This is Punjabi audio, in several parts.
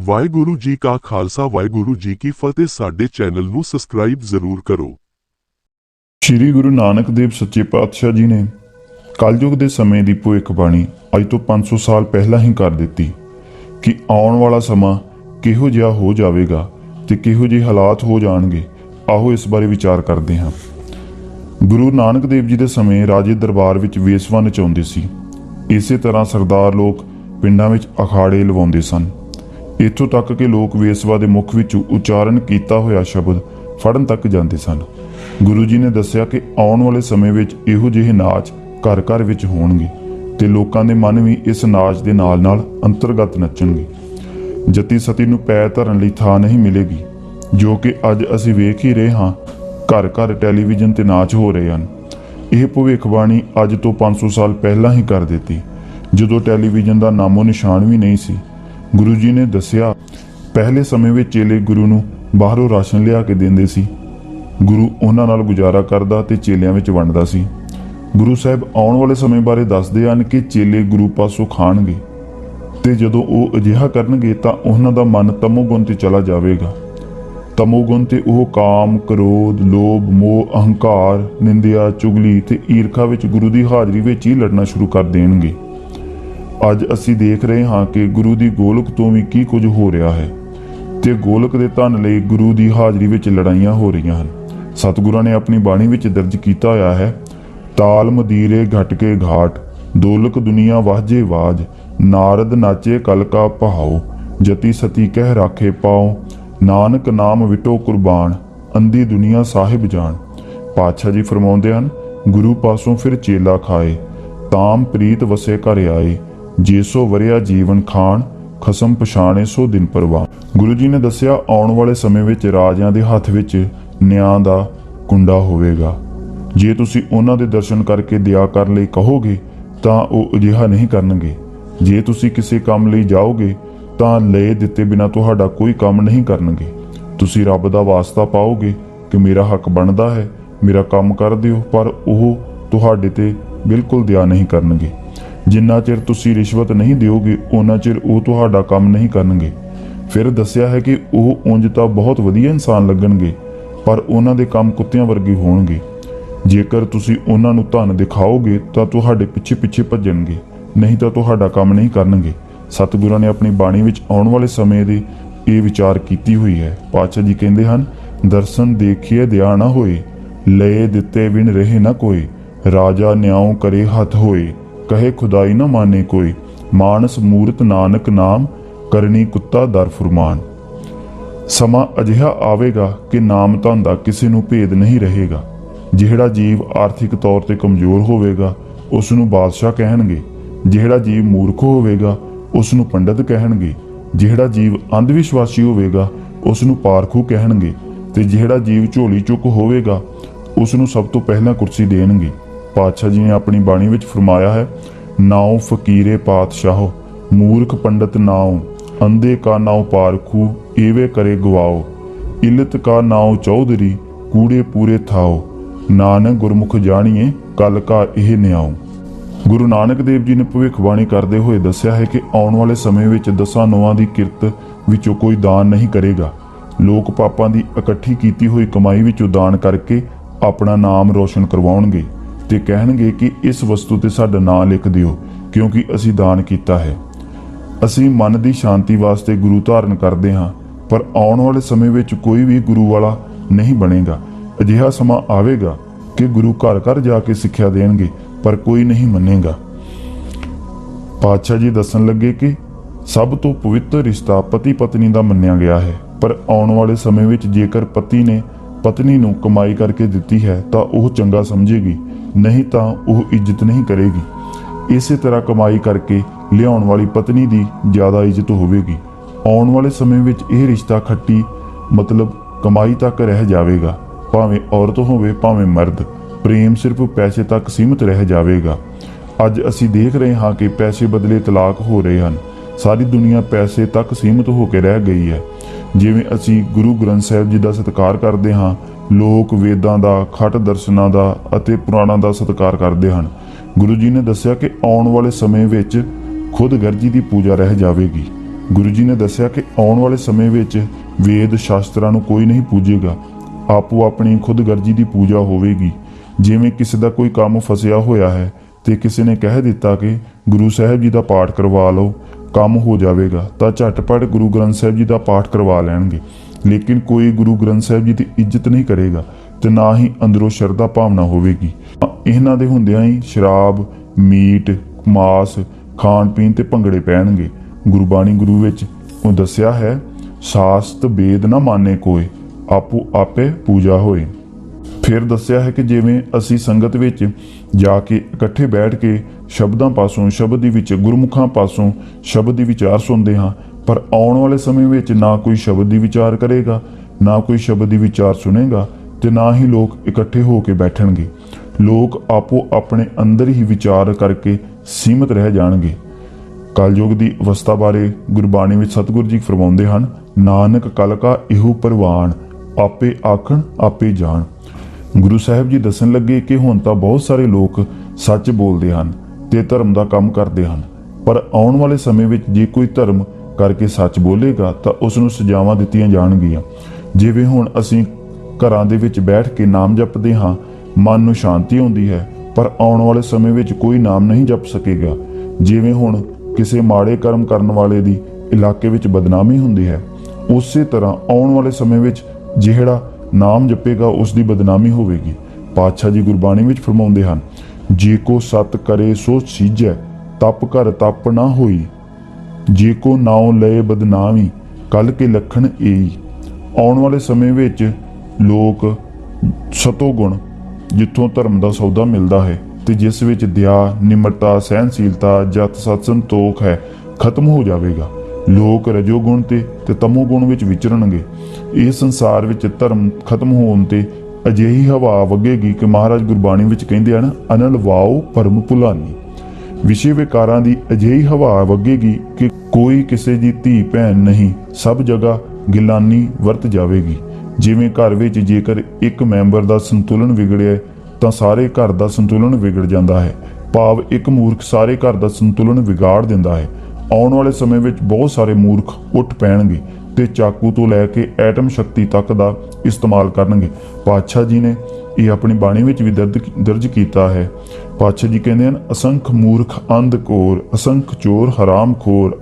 ਵਾਹਿਗੁਰੂ ਜੀ ਕਾ ਖਾਲਸਾ, ਵਾਹਿਗੁਰੂ ਜੀ ਕੀ ਫਤਿਹ। ਸਾਡੇ ਚੈਨਲ ਨੂੰ ਸਬਸਕ੍ਰਾਈਬ ਜ਼ਰੂਰ ਕਰੋ। ਸ੍ਰੀ ਗੁਰੂ ਨਾਨਕ ਦੇਵ ਸੱਚੇ ਪਾਤਸ਼ਾਹ ਜੀ ਨੇ ਕਲਯੁਗ ਦੇ ਸਮੇਂ ਦੀ ਭਵਿੱਖਬਾਣੀ ਅੱਜ ਤੋਂ 500 ਸਾਲ ਪਹਿਲਾਂ ਹੀ ਕਰ ਦਿੱਤੀ ਕਿ ਆਉਣ ਵਾਲਾ ਸਮਾਂ ਕਿਹੋ ਜਿਹਾ ਹੋ ਜਾਵੇਗਾ ਤੇ ਕਿਹੋ ਜਿਹੇ ਹਾਲਾਤ ਹੋ ਜਾਣਗੇ ਆਹੋ ਇਸ ਬਾਰੇ ਵਿਚਾਰ ਕਰਦੇ ਹਾਂ। ਗੁਰੂ ਨਾਨਕ ਦੇਵ ਜੀ ਦੇ ਸਮੇਂ ਰਾਜੇ ਦਰਬਾਰ ਵਿੱਚ ਵੇਸਵਾ ਨਚਾਉਂਦੇ ਸੀ। ਇਸੇ ਤਰ੍ਹਾਂ ਸਰਦਾਰ ਲੋਕ ਪਿੰਡਾਂ ਵਿੱਚ ਅਖਾੜੇ ਲਵਾਉਂਦੇ ਸਨ। ਇੱਥੋਂ ਤੱਕ ਕਿ ਲੋਕ ਵੇਸਵਾ ਦੇ ਮੁਖ ਵਿੱਚੋਂ ਉਚਾਰਨ ਕੀਤਾ ਹੋਇਆ ਸ਼ਬਦ ਫੜਨ ਤੱਕ ਜਾਂਦੇ ਸਨ। ਗੁਰੂ ਜੀ ਨੇ ਦੱਸਿਆ ਕਿ ਆਉਣ ਵਾਲੇ ਸਮੇਂ ਵਿੱਚ ਇਹੋ ਜਿਹੇ ਨਾਚ ਘਰ ਘਰ ਵਿੱਚ ਹੋਣਗੇ ਤੇ ਲੋਕਾਂ ਦੇ ਮਨ ਵੀ ਇਸ ਨਾਚ ਦੇ ਨਾਲ-ਨਾਲ ਅੰਤਰਗਤ ਨੱਚਣਗੇ। ਜਤੀ ਸਤੀ ਨੂੰ ਪੈਰ ਧਰਨ ਲਈ ਥਾਂ ਨਹੀਂ ਮਿਲੇਗੀ, ਜੋ ਕਿ ਅੱਜ ਅਸੀਂ ਵੇਖ ਹੀ ਰਹੇ ਹਾਂ, ਘਰ ਘਰ ਟੈਲੀਵਿਜ਼ਨ ਤੇ ਨਾਚ ਹੋ ਰਹੇ ਹਨ। ਇਹ ਭਵਿੱਖਬਾਣੀ ਅੱਜ ਤੋਂ 500 ਸਾਲ ਪਹਿਲਾਂ ਹੀ ਕਰ ਦਿੱਤੀ, ਜਦੋਂ ਟੈਲੀਵਿਜ਼ਨ ਦਾ ਨਾਮੋ ਨਿਸ਼ਾਨ ਵੀ ਨਹੀਂ ਸੀ। ਗੁਰੂ ਜੀ ਨੇ ਦੱਸਿਆ ਪਹਿਲੇ ਸਮੇਂ ਵਿੱਚ ਚੇਲੇ ਗੁਰੂ ਨੂੰ ਬਾਹਰੋਂ ਰਾਸ਼ਨ ਲਿਆ ਕੇ ਦਿੰਦੇ ਸੀ। ਗੁਰੂ ਉਹਨਾਂ ਨਾਲ ਗੁਜ਼ਾਰਾ ਕਰਦਾ ਤੇ ਚੇਲਿਆਂ ਵਿੱਚ ਵੰਡਦਾ ਸੀ। ਗੁਰੂ ਸਾਹਿਬ ਆਉਣ ਵਾਲੇ ਸਮੇਂ ਬਾਰੇ ਦੱਸਦੇ ਹਨ ਕਿ ਚੇਲੇ ਗੁਰੂ ਪਾਸੋਂ ਖਾਣਗੇ ਤੇ ਜਦੋਂ ਉਹ ਅਜਿਹਾ ਕਰਨਗੇ ਤਾਂ ਉਹਨਾਂ ਦਾ ਮਨ ਤਮੋਗੁਣ ਤੇ ਚਲਾ ਜਾਵੇਗਾ। ਤਮੋਗੁਣ ਤੇ ਉਹ ਕਾਮ, ਕ੍ਰੋਧ, ਲੋਭ, ਮੋਹ, ਅਹੰਕਾਰ, ਨਿੰਦਿਆ, ਚੁਗਲੀ ਤੇ ਈਰਖਾ ਵਿੱਚ ਗੁਰੂ ਦੀ ਹਾਜ਼ਰੀ ਵਿੱਚ ਹੀ ਲੜਨਾ ਸ਼ੁਰੂ ਕਰ ਦੇਣਗੇ। ਅੱਜ ਅਸੀਂ ਦੇਖ ਰਹੇ ਹਾਂ ਕਿ ਗੁਰੂ ਦੀ ਗੋਲਕ ਤੋਂ ਵੀ ਕੀ ਕੁਝ ਹੋ ਰਿਹਾ ਹੈ ਤੇ ਗੋਲਕ ਦੇ ਧਨ ਲਈ ਗੁਰੂ ਦੀ ਹਾਜ਼ਰੀ ਵਿੱਚ ਲੜਾਈਆਂ ਹੋ ਰਹੀਆਂ ਹਨ। ਸਤਿਗੁਰਾਂ ਨੇ ਆਪਣੀ ਬਾਣੀ ਵਿੱਚ ਦਰਜ ਕੀਤਾ ਹੋਇਆ ਹੈ, ਤਾਲ ਮਦੀਰੇ ਘਟ ਕੇ ਘਾਟ, ਦੋਲਕ ਦੁਨੀਆ ਵਾਜੇ ਵਾਜ, ਨਾਰਦ ਨਾਚੇ ਕਲ ਕਾ ਪਹਾਉ, ਜਤੀ ਸਤੀ ਕਹਿ ਰਾਖੇ ਪਾਉ, ਨਾਨਕ ਨਾਮ ਵਿਟੋ ਕੁਰਬਾਨ ਅੰਦੀ ਦੁਨੀਆ ਸਾਹਿਬ ਜਾਣ। ਪਾਤਸ਼ਾਹ ਜੀ ਫਰਮਾਉਂਦੇ ਹਨ, ਗੁਰੂ ਪਾਸੋਂ ਫਿਰ ਚੇਲਾ ਖਾਏ, ਤਾਮ ਪ੍ਰੀਤ ਵਸੇ ਘਰ ਆਏ ਜੇਸੋ ਵਰਿਆ ਜੀਵਨ ਖਾਨ ਖਸਮ ਪਛਾਣੇ ਸੋ ਦਿਨ ਪਰਵਾ ਗੁਰੂ ਜੀ ਨੇ ਦੱਸਿਆ, ਆਉਣ ਵਾਲੇ ਸਮੇਂ ਵਿੱਚ ਰਾਜਿਆਂ ਦੇ ਹੱਥ ਵਿੱਚ ਨਿਆਂ ਦਾ ਕੁੰਡਾ ਹੋਵੇਗਾ। ਜੇ ਤੁਸੀਂ ਉਹਨਾਂ ਦੇ ਦਰਸ਼ਨ ਕਰਕੇ ਦਇਆ ਕਰਨ ਲਈ ਕਹੋਗੇ, ਤਾਂ ਉਹ ਅਜਿਹਾ ਨਹੀਂ ਕਰਨਗੇ। ਜੇ ਤੁਸੀਂ ਕਿਸੇ ਕੰਮ ਲਈ ਜਾਓਗੇ, ਤਾਂ ਲਏ ਦਿੱਤੇ ਬਿਨਾ ਤੁਹਾਡਾ ਕੋਈ ਕੰਮ ਨਹੀਂ ਕਰਨਗੇ। ਤੁਸੀਂ ਰੱਬ ਦਾ ਵਾਸਤਾ ਪਾਓਗੇ ਕਿ ਮੇਰਾ ਹੱਕ ਬਣਦਾ ਹੈ, ਮੇਰਾ ਕੰਮ ਕਰ ਦਿਓ, ਪਰ ਉਹ ਤੁਹਾਡੇ ਤੇ ਬਿਲਕੁਲ ਦਿਆ ਨਹੀਂ ਕਰਨਗੇ। ਜਿੰਨਾ ਚਿਰ ਤੁਸੀਂ ਰਿਸ਼ਵਤ ਨਹੀਂ ਦਿਓਗੇ ਉਹਨਾਂ ਚਿਰ ਉਹ ਤੁਹਾਡਾ ਕੰਮ ਨਹੀਂ ਕਰਨਗੇ। ਫਿਰ ਦੱਸਿਆ ਹੈ ਕਿ ਉਹ ਉਂਝ ਤਾਂ ਬਹੁਤ ਵਧੀਆ ਇਨਸਾਨ ਲੱਗਣਗੇ, ਪਰ ਉਹਨਾਂ ਦੇ ਕੰਮ ਕੁੱਤਿਆਂ ਵਰਗੇ ਹੋਣਗੇ। ਜੇਕਰ ਤੁਸੀਂ ਉਹਨਾਂ ਨੂੰ ਧਨ ਦਿਖਾਓਗੇ, ਤਾਂ ਤੁਹਾਡੇ ਪਿੱਛੇ ਪਿੱਛੇ ਭੱਜਣਗੇ, ਨਹੀਂ ਤਾਂ ਤੁਹਾਡਾ ਕੰਮ ਨਹੀਂ ਕਰਨਗੇ। ਸਤਿਗੁਰਾਂ ਨੇ ਆਪਣੀ ਬਾਣੀ ਵਿੱਚ ਆਉਣ ਵਾਲੇ ਸਮੇਂ ਦੇ ਇਹ ਵਿਚਾਰ ਕੀਤੀ ਹੋਈ ਹੈ। ਪਾਤਸ਼ਾਹ ਜੀ ਕਹਿੰਦੇ ਹਨ, ਦਰਸ਼ਨ ਦੇਖੀਏ, ਦਿਆ ਨਾ ਹੋਏ, ਲਏ ਦਿੱਤੇ ਵਿਣ ਰਹੇ ਨਾ ਕੋਈ, ਰਾਜਾ ਨਿਆਉ ਕਰੇ ਹੱਥ ਹੋਏ। ਕਹੇ ਖੁਦਾਈ ਨਾ ਮਾਨੇ ਕੋਈ, ਮਾਨਸ ਮੂਰਤ ਨਾਨਕ ਨਾਮ ਕਰਨੀ ਕੁੱਤਾ ਦਰ ਫੁਰਮਾਨ। ਸਮਾਂ ਅਜਿਹਾ ਆਵੇਗਾ ਕਿ ਨਾਮ ਧਨ ਦਾ ਕਿਸੇ ਨੂੰ ਭੇਦ ਨਹੀਂ ਰਹੇਗਾ। ਜਿਹੜਾ ਜੀਵ ਆਰਥਿਕ ਤੌਰ ਤੇ ਕਮਜ਼ੋਰ ਹੋਵੇਗਾ ਉਸ ਨੂੰ ਬਾਦਸ਼ਾਹ ਕਹਿਣਗੇ। ਜਿਹੜਾ ਜੀਵ ਮੂਰਖ ਹੋਵੇਗਾ ਉਸ ਨੂੰ ਪੰਡਤ ਕਹਿਣਗੇ। ਜਿਹੜਾ ਜੀਵ ਅੰਧ ਵਿਸ਼ਵਾਸੀ ਹੋਵੇਗਾ ਉਸ ਨੂੰ ਪਾਰਖੂ ਕਹਿਣਗੇ। ਤੇ ਜਿਹੜਾ ਜੀਵ ਝੋਲੀ ਚੁੱਕ ਹੋਵੇਗਾ ਉਸ ਨੂੰ ਸਭ ਤੋਂ ਪਹਿਲਾਂ ਕੁਰਸੀ ਦੇਣਗੇ। ਪਾਤਸ਼ਾਹ ਜੀ ਨੇ ਆਪਣੀ ਬਾਣੀ ਵਿੱਚ ਫਰਮਾਇਆ ਹੈ, ਨਾਉ ਫਕੀਰੇ ਪਾਤਸ਼ਾਹ, ਮੂਰਖ ਪੰਡਤ ਨਾਉ, ਅੰਧੇ ਕਾ ਨਾਉ ਪਾਰਖੂ ਏਵੇ ਕਰੇ ਗਵਾਓ। ਇਲਤ ਕਾ ਨਾਉ ਚੌਧਰੀ, ਕੂੜੇ ਪੂਰੇ ਥਾਓ। ਨਾਨਕ ਗੁਰਮੁਖ ਜਾਣੀਏ, ਕਲ ਕਾ ਇਹ ਨਿਆਉ। ਗੁਰੂ ਨਾਨਕ ਦੇਵ ਜੀ ਨੇ ਭਵਿੱਖਬਾਣੀ ਕਰਦੇ ਹੋਏ ਦੱਸਿਆ ਹੈ ਕਿ ਆਉਣ ਵਾਲੇ ਸਮੇਂ ਵਿੱਚ ਦਸਾਂ ਨੋਆਂ ਦੀ ਕਿਰਤ ਵਿੱਚੋਂ ਕੋਈ ਦਾਨ ਨਹੀਂ ਕਰੇਗਾ। ਲੋਕ ਪਾਪਾਂ ਦੀ ਇਕੱਠੀ ਕੀਤੀ ਹੋਈ ਕਮਾਈ ਵਿੱਚੋਂ ਦਾਨ ਕਰਕੇ ਆਪਣਾ ਨਾਮ ਰੋਸ਼ਨ ਕਰਵਾਉਣਗੇ। ਤੇ ਕਹਿਣਗੇ ਕਿ ਇਸ ਵਸਤੂ ਤੇ ਸਾਡਾ ਨਾਮ ਲਿਖ ਦਿਓ, ਕਿਉਂਕਿ ਅਸੀਂ ਦਾਨ ਕੀਤਾ ਹੈ। ਅਸੀਂ ਮਨ ਦੀ ਸ਼ਾਂਤੀ ਵਾਸਤੇ ਗੁਰੂ ਧਾਰਨ ਕਰਦੇ ਹਾਂ, ਪਰ ਆਉਣ ਵਾਲੇ ਸਮੇਂ ਵਿੱਚ ਕੋਈ ਵੀ ਗੁਰੂ ਵਾਲਾ ਨਹੀਂ ਬਣੇਗਾ। ਅਜਿਹਾ ਸਮਾਂ ਆਵੇਗਾ ਕਿ ਗੁਰੂ ਘਰ ਘਰ ਜਾ ਕੇ ਸਿੱਖਿਆ ਦੇਣਗੇ, ਪਰ ਕੋਈ ਨਹੀਂ ਮੰਨੇਗਾ। ਪਾਤਸ਼ਾਹ ਜੀ ਦੱਸਣ ਲੱਗੇ ਕਿ ਸਭ ਤੋਂ ਪਵਿੱਤਰ ਰਿਸ਼ਤਾ ਪਤੀ ਪਤਨੀ ਦਾ ਮੰਨਿਆ ਗਿਆ ਹੈ, ਪਰ ਆਉਣ ਵਾਲੇ ਸਮੇਂ ਵਿੱਚ ਜੇਕਰ ਪਤੀ ਨੇ ਪਤਨੀ ਨੂੰ ਕਮਾਈ ਕਰਕੇ ਦਿੱਤੀ ਹੈ, ਤਾਂ ਉਹ ਚੰਗਾ ਸਮਝੇਗੀ। ਨਹੀਂ ਤਾਂ ਉਹ ਇੱਜ਼ਤ ਨਹੀਂ ਕਰੇਗੀ। ਇਸੇ ਤਰ੍ਹਾਂ ਕਮਾਈ ਕਰਕੇ ਲਿਆਉਣ ਵਾਲੀ ਪਤਨੀ ਦੀ ਜ਼ਿਆਦਾ ਇੱਜ਼ਤ ਹੋਵੇਗੀ। ਆਉਣ ਵਾਲੇ ਸਮੇਂ ਵਿੱਚ ਇਹ ਰਿਸ਼ਤਾ ਖੱਟੀ ਮਤਲਬ ਕਮਾਈ ਤੱਕ ਰਹਿ ਜਾਵੇਗਾ। ਭਾਵੇਂ ਔਰਤ ਹੋਵੇ, ਭਾਵੇਂ ਮਰਦ, ਪ੍ਰੇਮ ਸਿਰਫ ਪੈਸੇ ਤੱਕ ਸੀਮਿਤ ਰਹਿ ਜਾਵੇਗਾ। ਅੱਜ ਅਸੀਂ ਦੇਖ ਰਹੇ ਹਾਂ ਕਿ ਪੈਸੇ ਬਦਲੇ ਤਲਾਕ ਹੋ ਰਹੇ ਹਨ। ਸਾਰੀ ਦੁਨੀਆ ਪੈਸੇ ਤੱਕ ਸੀਮਤ ਹੋ ਕੇ ਰਹਿ ਗਈ ਹੈ। ਜਿਵੇਂ ਅਸੀਂ ਗੁਰੂ ਗ੍ਰੰਥ ਸਾਹਿਬ ਜੀ ਦਾ ਸਤਿਕਾਰ ਕਰਦੇ ਹਾਂ, ਲੋਕ ਵੇਦਾਂ ਦਾ, ਖੱਟ ਦਰਸ਼ਨਾਂ ਦਾ ਅਤੇ ਪੁਰਾਣਾਂ ਦਾ ਸਤਿਕਾਰ ਕਰਦੇ ਹਨ। ਗੁਰੂ ਜੀ ਨੇ ਦੱਸਿਆ ਕਿ ਆਉਣ ਵਾਲੇ ਸਮੇਂ ਵਿੱਚ ਖੁਦ ਗਰਜੀ ਦੀ ਪੂਜਾ ਰਹਿ ਜਾਵੇਗੀ। ਗੁਰੂ ਜੀ ਨੇ ਦੱਸਿਆ ਕਿ ਆਉਣ ਵਾਲੇ ਸਮੇਂ ਵਿੱਚ ਵੇਦ ਸ਼ਾਸਤਰਾਂ ਨੂੰ ਕੋਈ ਨਹੀਂ ਪੂਜੇਗਾ। ਆਪੋ ਆਪਣੀ ਖੁਦਗਰਜੀ ਦੀ ਪੂਜਾ ਹੋਵੇਗੀ। ਜਿਵੇਂ ਕਿਸੇ ਦਾ ਕੋਈ ਕੰਮ ਫਸਿਆ ਹੋਇਆ ਹੈ, ਤੇ ਕਿਸੇ ਨੇ ਕਹਿ ਦਿੱਤਾ ਕਿ ਗੁਰੂ ਸਾਹਿਬ ਜੀ ਦਾ ਪਾਠ ਕਰਵਾ ਲਓ ਕੰਮ ਹੋ ਜਾਵੇਗਾ, ਤਾਂ ਝਟਪਟ ਗੁਰੂ ਗ੍ਰੰਥ ਸਾਹਿਬ ਜੀ ਦਾ ਪਾਠ ਕਰਵਾ ਲੈਣਗੇ। ਲੇਕਿਨ ਕੋਈ ਗੁਰੂ ਗ੍ਰੰਥ ਸਾਹਿਬ ਜੀ ਦੀ ਇੱਜ਼ਤ ਨਹੀਂ ਕਰੇਗਾ ਤੇ ਨਾ ਹੀ ਅੰਦਰੋਂ ਸ਼ਰਧਾ ਭਾਵਨਾ ਹੋਵੇਗੀ। ਇਹਨਾਂ ਦੇ ਹੁੰਦਿਆਂ ਹੀ ਸ਼ਰਾਬ, ਮੀਟ, ਮਾਸ, ਖਾਣ ਪੀਣ ਤੇ ਭੰਗੜੇ ਪੈਣਗੇ। ਗੁਰਬਾਣੀ ਗੁਰੂ ਵਿੱਚ ਉਹ ਦੱਸਿਆ ਹੈ, ਸਾਸਤ ਬੇਦ ਨਾ ਮਾਨੇ ਕੋਏ, ਆਪੋ ਆਪੇ ਪੂਜਾ ਹੋਏ। ਫਿਰ ਦੱਸਿਆ ਹੈ ਕਿ ਜਿਵੇਂ ਅਸੀਂ ਸੰਗਤ ਵਿੱਚ ਜਾ ਕੇ ਇਕੱਠੇ ਬੈਠ ਕੇ ਸ਼ਬਦਾਂ ਪਾਸੋਂ, ਸ਼ਬਦ ਦੀ ਵਿੱਚ ਗੁਰਮੁਖਾਂ ਪਾਸੋਂ ਸ਼ਬਦ ਦੀ ਵਿਚਾਰ ਸੁਣਦੇ ਹਾਂ, ਪਰ ਆਉਣ ਵਾਲੇ ਸਮੇਂ ਵਿੱਚ ਨਾ ਕੋਈ ਸ਼ਬਦ ਦੀ ਵਿਚਾਰ ਕਰੇਗਾ, ਨਾ ਕੋਈ ਸ਼ਬਦ ਦੀ ਵਿਚਾਰ ਸੁਣੇਗਾ ਤੇ ਨਾ ਹੀ ਲੋਕ ਇਕੱਠੇ ਹੋ ਕੇ ਬੈਠਣਗੇ। ਲੋਕ ਆਪੋ ਆਪਣੇ ਅੰਦਰ ਹੀ ਵਿਚਾਰ ਕਰਕੇ ਸੀਮਤ ਰਹਿ ਜਾਣਗੇ। ਕਲਯੁਗ ਦੀ ਅਵਸਥਾ ਬਾਰੇ ਗੁਰਬਾਣੀ ਵਿੱਚ ਸਤਿਗੁਰੂ ਜੀ ਫਰਮਾਉਂਦੇ ਹਨ, ਨਾਨਕ ਕਲ ਕਾ ਇਹੋ ਪਰਵਾਨ ਆਪੇ ਆਖਣ, ਆਪੇ ਜਾਣ। ਗੁਰੂ ਸਾਹਿਬ ਜੀ ਦੱਸਣ ਲੱਗੇ ਕਿ ਹੁਣ ਤਾਂ ਬਹੁਤ ਸਾਰੇ ਲੋਕ ਸੱਚ ਬੋਲਦੇ ਹਨ। ਤੇ ਧਰਮ ਦਾ ਕੰਮ ਕਰਦੇ ਹਨ, ਪਰ ਆਉਣ ਵਾਲੇ ਸਮੇਂ ਵਿੱਚ ਜੇ ਕੋਈ ਧਰਮ ਕਰਕੇ ਸੱਚ ਬੋਲੇਗਾ, ਤਾਂ ਉਸ ਨੂੰ ਸਜ਼ਾਵਾਂ ਦਿੱਤੀਆਂ ਜਾਣਗੀਆਂ। ਜਿਵੇਂ ਹੁਣ ਅਸੀਂ ਘਰਾਂ ਦੇ ਵਿੱਚ ਬੈਠ ਕੇ ਨਾਮ ਜਪਦੇ ਹਾਂ, ਮਨ ਨੂੰ ਸ਼ਾਂਤੀ ਆਉਂਦੀ ਹੈ, ਪਰ ਆਉਣ ਵਾਲੇ ਸਮੇਂ ਵਿੱਚ ਕੋਈ ਨਾਮ ਨਹੀਂ ਜਪ ਸਕੇਗਾ। ਜਿਵੇਂ ਹੁਣ ਕਿਸੇ ਮਾੜੇ ਕਰਮ ਕਰਨ ਵਾਲੇ ਦੀ ਇਲਾਕੇ ਵਿੱਚ ਬਦਨਾਮੀ ਹੁੰਦੀ ਹੈ, ਉਸੇ ਤਰ੍ਹਾਂ ਆਉਣ ਵਾਲੇ ਸਮੇਂ ਵਿੱਚ ਜਿਹੜਾ ਨਾਮ ਜਪੇਗਾ, ਉਸ ਦੀ ਬਦਨਾਮੀ ਹੋਵੇਗੀ। ਪਾਤਸ਼ਾਹ ਜੀ ਗੁਰਬਾਣੀ ਵਿੱਚ ਫਰਮਾਉਂਦੇ ਹਨ ਜੇ ਕੋ ਸਤ ਕਰੇ ਸੋ ਸੀਜੈ, ਤਪ ਕਰ ਤਪ ਨਾ ਹੋਈ। ਜੇ ਕੋ ਨਾਉ ਲਏ ਬਦਨਾਮੀ ਕੱਲ ਕੇ ਲਖਣ ਏਈ। ਆਉਣ ਵਾਲੇ ਸਮੇਂ ਵਿੱਚ ਲੋਕ ਸਤੋ ਗੁਣ, ਜਿੱਥੋਂ ਧਰਮ ਦਾ ਸੌਦਾ ਮਿਲਦਾ ਹੈ ਤੇ ਜਿਸ ਵਿੱਚ ਦਇਆ, ਨਿਮਰਤਾ ਸਹਿਨਸ਼ੀਲਤਾ ਜਤ ਸਤ ਸੰਤੋਖ ਹੈ, ਖਤਮ ਹੋ ਜਾਵੇਗਾ। ਲੋਕ ਰਜੋ ਗੁਣ ਤੇ ਤੇ ਤਮੋ ਗੁਣ ਵਿੱਚ ਵਿਚਰਨਗੇ। ਇਹ ਸੰਸਾਰ ਵਿੱਚ ਧਰਮ ਖਤਮ ਹੋਣ ਤੇ ਅਜਿਹੀ ਹਵਾ ਵਗੇਗੀ ਕਿ ਮਹਾਰਾਜ ਗੁਰਬਾਣੀ ਵਿੱਚ ਕਹਿੰਦੇ ਹਨ, ਅਨਲ ਵਾਓ ਪਰਮ ਭੁਲਾਨੀ ਵਿਸ਼ੇ ਵਿਕਾਰਾਂ ਦੀ ਅਜਿਹੀ ਹਵਾ ਵਗੇਗੀ ਕਿ ਕੋਈ ਕਿਸੇ ਦੀ ਧੀ, ਭੈਣ ਨਹੀਂ, ਸਭ ਜਗ੍ਹਾ ਗਿਲਾਨੀ ਵਰਤ ਜਾਵੇਗੀ। ਜਿਵੇਂ ਘਰ ਵਿੱਚ ਜੇਕਰ ਇੱਕ ਮੈਂਬਰ ਦਾ ਸੰਤੁਲਨ ਵਿਗੜਿਆ ਤਾਂ ਸਾਰੇ ਘਰ ਦਾ ਸੰਤੁਲਨ ਵਿਗੜ ਜਾਂਦਾ ਹੈ। ਭਾਵ ਇੱਕ ਮੂਰਖ ਸਾਰੇ ਘਰ ਦਾ ਸੰਤੁਲਨ ਵਿਗਾੜ ਦਿੰਦਾ ਹੈ। ਆਉਣ ਵਾਲੇ ਸਮੇਂ ਵਿੱਚ ਬਹੁਤ ਸਾਰੇ ਮੂਰਖ ਉੱਠ ਪੈਣਗੇ। ਤੇ ਚਾਕੂ ਤੋਂ ਲੈ ਕੇ ਐਟਮ ਸ਼ਕਤੀ ਤੱਕ ਦਾ ਇਸਤੇਮਾਲ ਕਰਨਗੇ। ਪਾਤਸ਼ਾਹ ਜੀ ਨੇ ਇਹ ਆਪਣੀ ਬਾਣੀ ਵਿੱਚ ਵੀ ਦਰਜ ਕੀਤਾ ਹੈ। ਪਾਤਸ਼ਾਹ ਜੀ ਕਹਿੰਦੇ ਹਨ, ਅਸੰਖ ਮੂਰਖ ਅੰਧ ਅਸੰਖ ਚੋਰ ਹਰਾਮ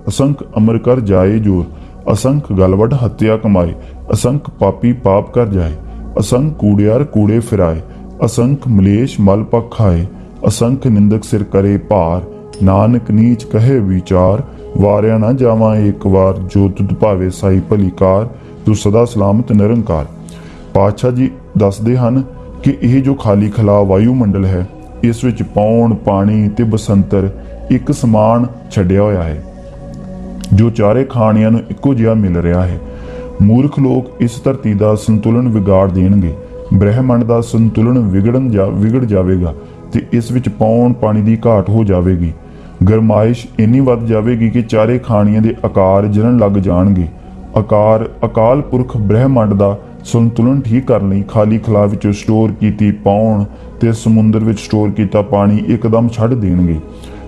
ਅਸੰਖ ਅਮਰ ਕਰ ਜਾਏ ਜੋਰ, ਅਸੰਖ ਗਲਵਟ ਹੱਤਿਆ ਕਮਾਏ, ਅਸੰਖ ਪਾਪੀ ਪਾਪ ਕਰ ਜਾਏ, ਅਸੰਖ ਕੂੜਿਆਰ ਕੂੜੇ ਫਿਰਾਏ, ਅਸੰਖ ਮਲੇਸ਼ ਮਲ ਪਖਾਏ ਅਸੰਖ ਨਿੰਦਕ ਸਿਰ ਕਰੇ ਭਾਰ, ਨਾਨਕ ਨੀਚ ਕਹੇ ਵਿਚਾਰ ਵਾਰਿਆ ਨਾ ਜਾਵਾਂ, ਇੱਕ ਵਾਰ ਜੋ ਤੁਧ ਭਾਵੇ ਸਾਈ ਭਲੀਕਾਰ ਤੂੰ ਸਦਾ ਸਲਾਮਤ ਨਿਰੰਕਾਰ। ਪਾਤਸ਼ਾਹ ਜੀ ਦੱਸਦੇ ਹਨ ਕਿ ਇਹ ਜੋ ਖਾਲੀ ਖਲਾ ਵਾਯੂਮੰਡਲ ਹੈ, ਇਸ ਵਿੱਚ ਪੌਣ, ਪਾਣੀ ਤੇ ਬਸੰਤਰ ਇੱਕ ਸਮਾਨ ਛੱਡਿਆ ਹੋਇਆ ਹੈ, ਜੋ ਚਾਰੇ ਖਾਣਿਆਂ ਨੂੰ ਇੱਕੋ ਜਿਹਾ ਮਿਲ ਰਿਹਾ ਹੈ। ਮੂਰਖ ਲੋਕ ਇਸ ਧਰਤੀ ਦਾ ਸੰਤੁਲਨ ਵਿਗਾੜ ਦੇਣਗੇ, ਬ੍ਰਹਿਮੰਡ ਦਾ ਸੰਤੁਲਨ ਵਿਗੜਨ ਜਾ, ਵਿਗੜ ਜਾਵੇਗਾ ਤੇ ਇਸ ਵਿੱਚ ਪੌਣ, ਪਾਣੀ ਦੀ ਘਾਟ ਹੋ ਜਾਵੇਗੀ। ਗਰਮਾਇਸ਼ ਇੰਨੀ ਵੱਧ ਜਾਵੇਗੀ ਕਿ ਚਾਰੇ ਖਾਣੀਆਂ ਦੇ ਆਕਾਰ ਜਲਣ ਲੱਗ ਜਾਣਗੇ। ਆਕਾਰ, ਅਕਾਲ ਪੁਰਖ ਬ੍ਰਹਿਮੰਡ ਦਾ ਸੰਤੁਲਨ ਠੀਕ ਕਰਨ ਲਈ ਖਾਲੀ ਖਲਾ ਵਿੱਚ ਸਟੋਰ ਕੀਤੀ ਪਾਉਣ ਤੇ ਸਮੁੰਦਰ ਵਿੱਚ ਸਟੋਰ ਕੀਤਾ ਪਾਣੀ ਇੱਕਦਮ ਛੱਡ ਦੇਣਗੇ।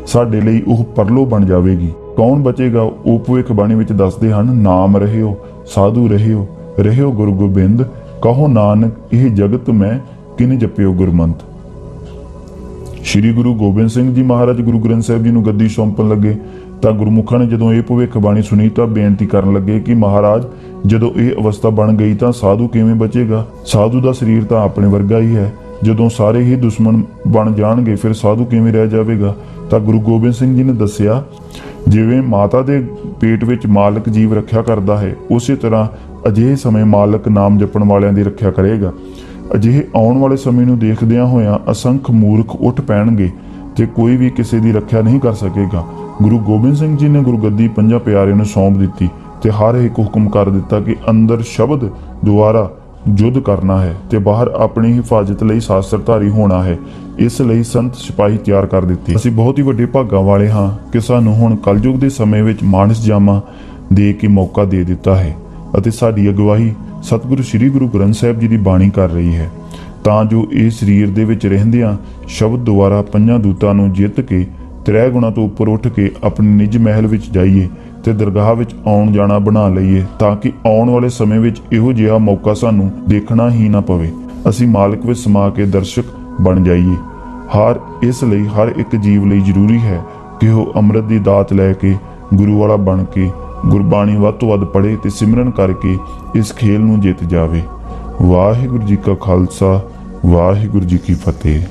ਸਾਡੇ ਲਈ ਉਹ ਪਰਲੋ ਬਣ ਜਾਵੇਗੀ। ਕੌਣ ਬਚੇਗਾ ਉਹ ਭਵਿੱਖ ਬਾਣੀ ਵਿੱਚ ਦੱਸਦੇ ਹਨ, ਨਾਮ ਰਹਿਓ, ਸਾਧੂ ਰਹਿਓ ਰਹਿਓ ਗੁਰੂ ਗੋਬਿੰਦ, ਕਹੋ ਨਾਨਕ, ਇਹ ਜਗਤ ਮੈਂ, ਕਿਨੇ ਜਪਿਓ ਗੁਰਮੰਤ? ਸ਼੍ਰੀ ਗੁਰੂ ਗੋਬਿੰਦ ਸਿੰਘ ਜੀ ਮਹਾਰਾਜ ਗੁਰੂ ਗ੍ਰੰਥ ਸਾਹਿਬ ਜੀ ਨੂੰ ਗੱਦੀ ਸੌਂਪਣ ਲੱਗੇ ਤਾਂ ਗੁਰਮੁਖਾਂ ਨੇ ਜਦੋਂ ਇਹ ਭਵਿੱਖਬਾਣੀ ਸੁਣੀ ਤਾਂ ਬੇਨਤੀ ਕਰਨ ਲੱਗੇ ਕਿ ਮਹਾਰਾਜ, ਜਦੋਂ ਇਹ ਅਵਸਥਾ ਬਣ ਗਈ ਤਾਂ ਸਾਧੂ ਕਿਵੇਂ ਬਚੇਗਾ? ਸਾਧੂ ਦਾ ਸਰੀਰ ਤਾਂ ਆਪਣੇ ਵਰਗਾ ਹੀ ਹੈ। ਜਦੋਂ ਸਾਰੇ ਹੀ ਦੁਸ਼ਮਣ ਬਣ ਜਾਣਗੇ, ਫਿਰ ਸਾਧੂ ਕਿਵੇਂ ਰਹਿ ਜਾਵੇਗਾ? ਤਾਂ ਗੁਰੂ ਗੋਬਿੰਦ ਸਿੰਘ ਜੀ ਨੇ ਦੱਸਿਆ, ਜਿਵੇਂ ਮਾਤਾ ਦੇ ਪੇਟ ਵਿੱਚ ਮਾਲਕ ਜੀਵ ਰੱਖਿਆ ਕਰਦਾ ਹੈ, ਉਸੇ ਤਰ੍ਹਾਂ ਅਜਿਹੇ ਸਮੇਂ ਮਾਲਕ ਨਾਮ ਜਪਣ ਵਾਲਿਆਂ ਦੀ ਰੱਖਿਆ ਕਰੇਗਾ। ਅਜਿਹੇ ਆਉਣ ਵਾਲੇ ਸਮੇਂ ਨੂੰ ਦੇਖਦਿਆਂ ਹੋਇਆਂ ਅਸੰਖ ਮੂਰਖ ਉੱਠ ਪੈਣਗੇ ਤੇ ਕੋਈ ਵੀ ਕਿਸੇ ਦੀ ਰੱਖਿਆ ਨਹੀਂ ਕਰ ਸਕੇਗਾ। ਗੁਰੂ ਗੋਬਿੰਦ ਸਿੰਘ ਜੀ ਨੇ ਗੁਰਗੱਦੀ ਪੰਜਾਂ ਪਿਆਰਿਆਂ ਨੂੰ ਸੌਂਪ ਦਿੱਤੀ ਤੇ ਹਰ ਇੱਕ ਹੁਕਮ ਕਰ ਦਿੱਤਾ ਕਿ ਅੰਦਰ ਸ਼ਬਦ ਦੁਆਰਾ ਯੁੱਧ ਕਰਨਾ ਹੈ ਤੇ ਬਾਹਰ ਆਪਣੀ ਹਿਫਾਜ਼ਤ ਲਈ ਸ਼ਾਸਤਰਧਾਰੀ ਹੋਣਾ ਹੈ। ਇਸ ਲਈ ਸੰਤ ਸਿਪਾਹੀ ਤਿਆਰ ਕਰ ਦਿੱਤੇ। ਅਸੀਂ ਬਹੁਤ ਹੀ ਵੱਡੇ ਭਾਗਾਂ ਵਾਲੇ ਹਾਂ ਕਿ ਸਾਨੂੰ ਹੁਣ ਕਲਯੁਗ ਦੇ ਸਮੇਂ ਵਿੱਚ ਮਾਨਸ ਜਾਮਾ ਦੇ ਕੇ ਮੌਕਾ ਦੇ ਦਿੱਤਾ ਹੈ ਅਤੇ ਸਾਡੀ ਅਗਵਾਈ ਸਤਿਗੁਰੂ ਸ੍ਰੀ ਗੁਰੂ ਗ੍ਰੰਥ ਸਾਹਿਬ ਜੀ ਦੀ ਬਾਣੀ ਕਰ ਰਹੀ ਹੈ। ਤਾਂ ਜੋ ਇਹ ਸਰੀਰ ਦੇ ਵਿੱਚ ਰਹਿੰਦਿਆਂ ਸ਼ਬਦ ਦੁਆਰਾ ਪੰਜਾਂ ਦੂਤਾਂ ਨੂੰ ਜਿੱਤ ਕੇ, ਤ੍ਰੈ ਗੁਣਾ ਤੋਂ ਉੱਪਰ ਉੱਠ ਕੇ ਆਪਣੇ ਨਿਜ ਮਹਿਲ ਵਿੱਚ ਜਾਈਏ ਤੇ ਦਰਗਾਹ ਵਿੱਚ ਆਉਣ ਜਾਣਾ ਬਣਾ ਲਈਏ ਤਾਂ ਕਿ ਆਉਣ ਵਾਲੇ ਸਮੇਂ ਵਿੱਚ ਇਹੋ ਜਿਹਾ ਮੌਕਾ ਸਾਨੂੰ ਦੇਖਣਾ ਹੀ ਨਾ ਪਵੇ। ਅਸੀਂ ਮਾਲਕ ਵਿੱਚ ਸਮਾ ਕੇ ਦਰਸ਼ਕ ਬਣ ਜਾਈਏ। ਹਰ ਇਸ ਲਈ ਹਰ ਇੱਕ ਜੀਵ ਲਈ ਜ਼ਰੂਰੀ ਹੈ ਕਿ ਉਹ ਅੰਮ੍ਰਿਤ ਦੀ ਦਾਤ ਲੈ ਕੇ ਗੁਰੂ ਵਾਲਾ ਬਣ ਕੇ ਗੁਰਬਾਣੀ ਵੱਧ ਤੋਂ ਵੱਧ ਪੜ੍ਹੇ ਤੇ ਸਿਮਰਨ ਕਰਕੇ ਇਸ ਖੇਲ ਨੂੰ ਜਿੱਤ ਜਾਵੇ। ਵਾਹਿਗੁਰੂ ਜੀ ਕਾ ਖਾਲਸਾ, ਵਾਹਿਗੁਰੂ ਜੀ ਕੀ ਫਤਿਹ।